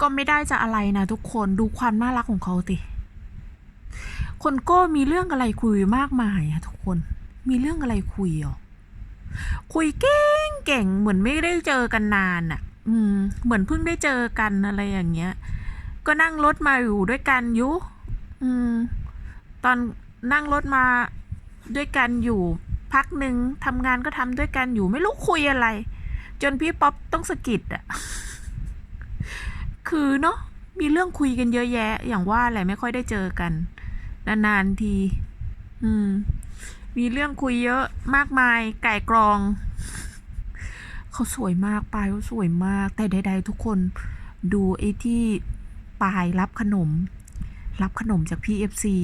ก็ไม่ได้จะอะไรนะทุกคนดูความน่ารักของเขาสิคนโก้มีเรื่องอะไรคุยมากมายอะทุกคน มีเรื่องอะไรคุยอะคุยเก่งเก่งเหมือนไม่ได้เจอกันนานอะอืม เหมือนเพิ่งได้เจอกันอะไรอย่างเงี้ย ก็นั่งรถมาอยู่ด้วยกันยุอืม ตอนนั่งรถมาด้วยกันอยู่พักหนึ่งทำงานก็ทำด้วยกันอยู่ไม่รู้คุยอะไร จนพี่ป๊อปต้องสะกิดอะ คือเนาะมีเรื่องคุยกันเยอะแยะ อย่างว่าแหละไม่ค่อยได้เจอกัน นานๆที อืม มีเรื่องคุยเยอะมากมาย ไก่กรอง เขาสวยมากปายเขาสวยมาก แต่ใด ๆ ทุกคนดูไอ้ที่ปายรับขนม รับขนมจากพี่เอฟซี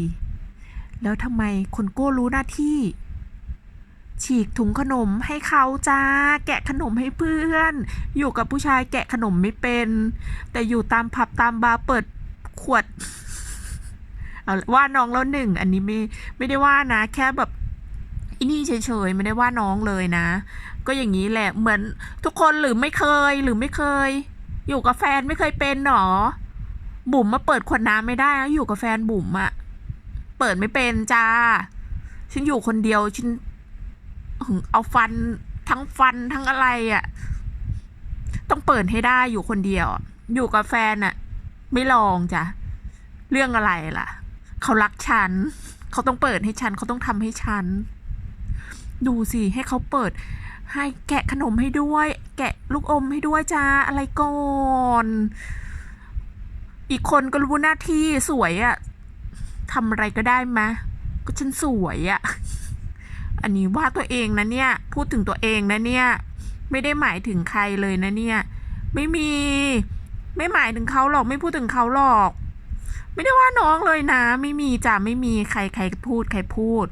แล้วทำไมคนโก้รู้หน้าที่ ฉีกถุงขนมให้เขาจ้า แกะขนมให้เพื่อน อยู่กับผู้ชายแกะขนมไม่เป็น แต่อยู่ตามผับตามบาร์เปิดขวดเอาว่าน้องแล้วหนึ่ง อันนี้ไม่ไม่ได้ว่านะ แค่แบบอินี่เฉยๆไม่ได้ว่าน้องเลยนะ ก็อย่างนี้แหละเหมือนทุกคนหรือไม่เคยหรือไม่เคย อยู่กับแฟนไม่เคยเป็นหรอบุ๋มมาเปิดขวดน้ำไม่ได้นะอยู่กับแฟนบุ๋มอะเปิดไม่เป็นจ้าฉันอยู่คนเดียวฉัน เอาฟันทั้งฟันทั้งอะไรอะต้องเปิดให้ได้อยู่คนเดียว อยู่กับแฟนอะไม่ลองจ้ะ เรื่องอะไรล่ะ เขารักฉัน เขาต้องเปิดให้ฉัน เขาต้องทำให้ฉัน ดูสิให้เขาเปิด ให้แกะขนมให้ด้วย แกะลูกอมให้ด้วยจ้าอะไรก่อนอีกคนก็รู้หน้าที่สวยอะทำอะไรก็ได้มะ ก็ฉันสวยอะ อันนี้ว่าตัวเองนะเนี่ย พูดถึงตัวเองนะเนี่ย ไม่ได้หมายถึงใครเลยนะเนี่ย ไม่มี ไม่หมายถึงเขาหรอก ไม่พูดถึงเขาหรอก ไม่ได้ว่าน้องเลยนะ ไม่มีจ้ะไม่มีใครใครพูดใครพูด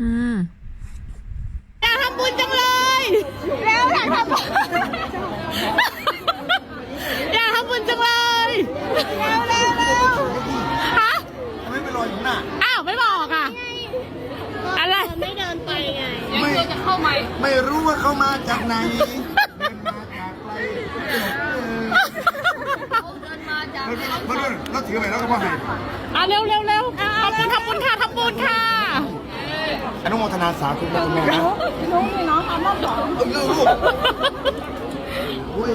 อืมอยากทำบุญจังเลย แล้วอยากทำบุญอยากทำบุญจังเลยเร็วเร็วเร็วฮะ ทำไมไปรออยู่น่ะ อ้าว ไม่บอกอะ อะไร ไม่เดินไปไง ไม่ จะเข้า ไหมไม่รู้ว่าเขามาจากไหนเดินมาจากไกลเดินมาจากเออมาดูเราถือไปแล้วก็มาให้อะเร็วเร็วเร็วทำบุญทำบุญค่ะทำบุญค่ะอนุโมทนาสาธุนะคุณแม่นะน้องนี่น้องทำรอบสองลูกโอ้ย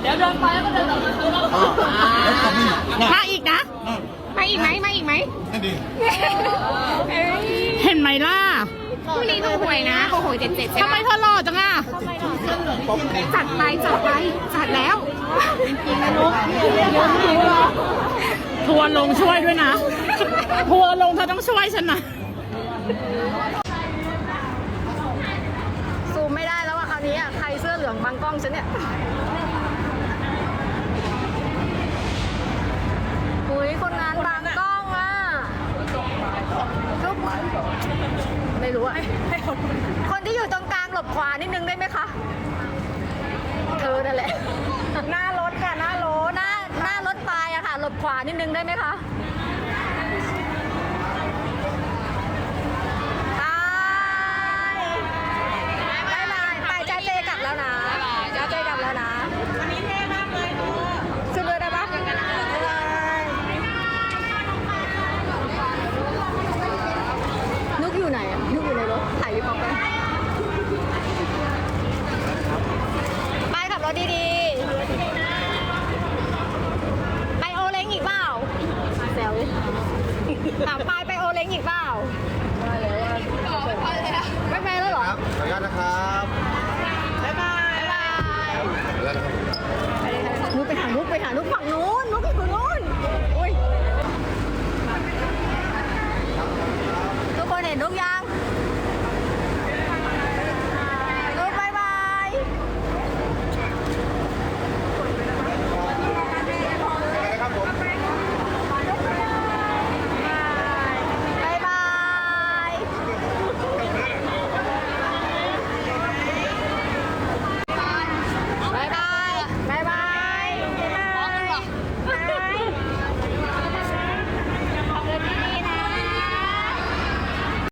เดี๋ยวเดินไปแล้วก็เดินกลับมาซื้อแล้วอ่าแล้วก็นี่น่ะมาอีกนะนั่นมาอีกไหมมาอีกไหมนั่นดีเห็นไหมล่ะพรุ่ง นี้ดูหวยนะโอ้โหเจ็ดเจ็ดใช่ทำไหไมมเธอหล่อจังอะจัดไปจัดไปจัดแล้วทัวร์ลงช่วยด้วยนะ ทัวร์ลงเธอต้องช่วยฉันนะซูมไม่ได้แล้วอะคราวนี้อะใครเสื้อเหลืองบังกล้องฉันเนี่ยอุ้ยคนงานบังกล้องอะทุก ไม่รู้อะคนที่อยู่ตรงกลางหลบขวานิดนึงได้ไหมคะ เธอนั่นแหละ หน้ารถค่ะ หน้ารถ หน้าหน้ารถปลายอะค่ะ หลบขวานิดนึงได้ไหมคะ ดีๆ ไปโอเล้งอีกเปล่าแซวถามพายไปโอเล้งอีกเปล่าไม่ไปแล้วเหรอ ครัขออนุญาตนะครับบ๊ายบาย ขอนู้นไปหาลูกไปหาลูกฝั่งนู้น